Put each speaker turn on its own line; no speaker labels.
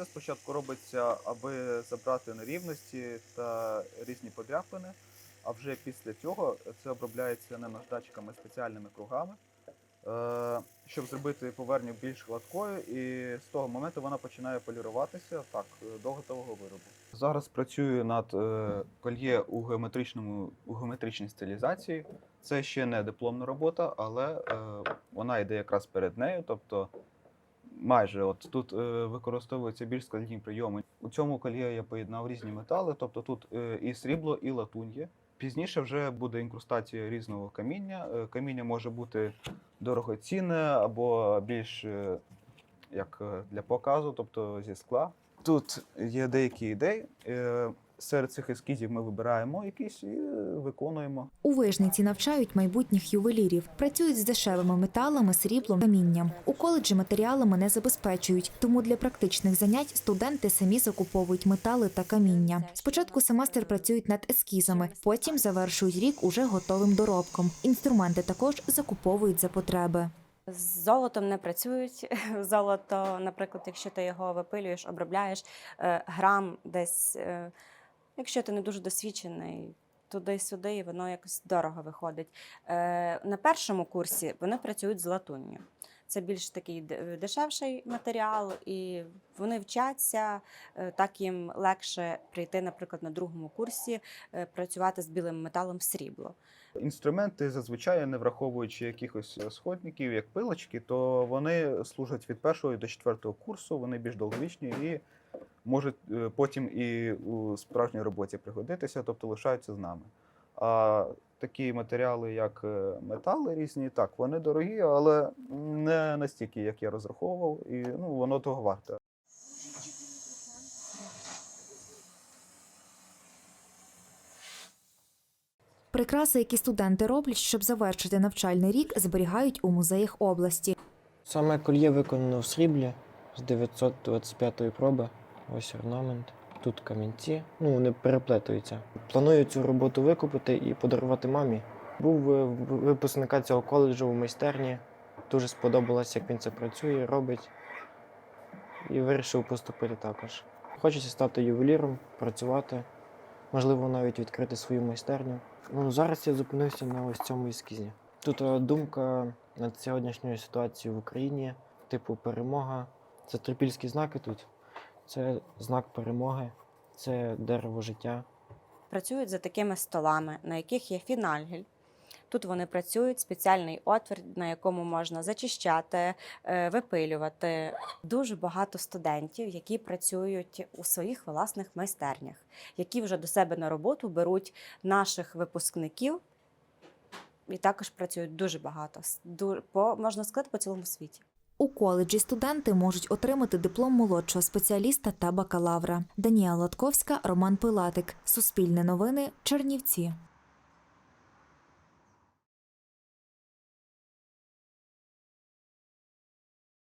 Це спочатку робиться, аби забрати нерівності та різні подряпини, а вже після цього це обробляється нанождачками спеціальними кругами, е, щоб зробити поверхню більш гладкою, і з того моменту вона починає поліруватися так, до готового виробу. Зараз працюю над е, кольє у геометричному у геометричній стилізації. Це ще не дипломна робота, але е, вона йде якраз перед нею. Тобто майже от тут е, використовуються більш складні прийоми. У цьому кольє я поєднав різні метали, тобто тут е, і срібло, і латунь є. Пізніше вже буде інкрустація різного каміння. Е, каміння може бути дорогоцінне або більш е, як е, для показу, тобто зі скла. Тут є деякі ідеї. Е, Серед цих ескізів ми вибираємо якісь і е, виконуємо.
У вижниці навчають майбутніх ювелірів. Працюють з дешевими металами, сріблом, камінням. У коледжі матеріалами не забезпечують, тому для практичних занять студенти самі закуповують метали та каміння. Спочатку семестр працюють над ескізами, потім завершують рік уже готовим доробком. Інструменти також закуповують за потреби.
З золотом не працюють. Золото, наприклад, якщо ти його випилюєш, обробляєш е, грам десь, е, якщо ти не дуже досвідчений, туди-сюди, і воно якось дорого виходить. Е, На першому курсі вони працюють з латунню. Це більш такий дешевший матеріал, і вони вчаться, е, так їм легше прийти, наприклад, на другому курсі е, працювати з білим металом срібло.
Інструменти зазвичай, не враховуючи якихось е, сходників, як пилочки, то вони служать від першого до четвертого курсу, вони більш довговічні і можуть е, потім і у справжній роботі пригодитися, тобто лишаються з нами. А такі матеріали, як е, метали різні, так, вони дорогі, але не настільки, як я розраховував, і ну, воно того варте.
Прикраси, які студенти роблять, щоб завершити навчальний рік, зберігають у музеях області.
Саме кольє виконано в сріблі з 925 проби. Ось орнамент. Тут камінці. Ну, вони переплетуються. Планую цю роботу викупити і подарувати мамі. Був випускника цього коледжу в майстерні. Дуже сподобалось, як він це працює, робить. І вирішив поступити також. Хочеться стати ювеліром, працювати, можливо, навіть відкрити свою майстерню. Ну, зараз я зупинився на ось цьому ескізі. Тут е, думка над сьогоднішньою ситуацією в Україні, типу перемога. Це трипільські знаки тут. Це знак перемоги, це дерево життя.
працюють за такими столами, на яких є фінальгель. Тут вони працюють спеціальний отвір, на якому можна зачищати, е, випилювати. Дуже багато студентів, які працюють у своїх власних майстернях, які вже до себе на роботу беруть наших випускників. І також працюють дуже багато, по можна сказати, по цілому світі.
У коледжі студенти можуть отримати диплом молодшого спеціаліста та бакалавра. Даніела Латковська, Роман Пилатик. Суспільне новини. Чернівці.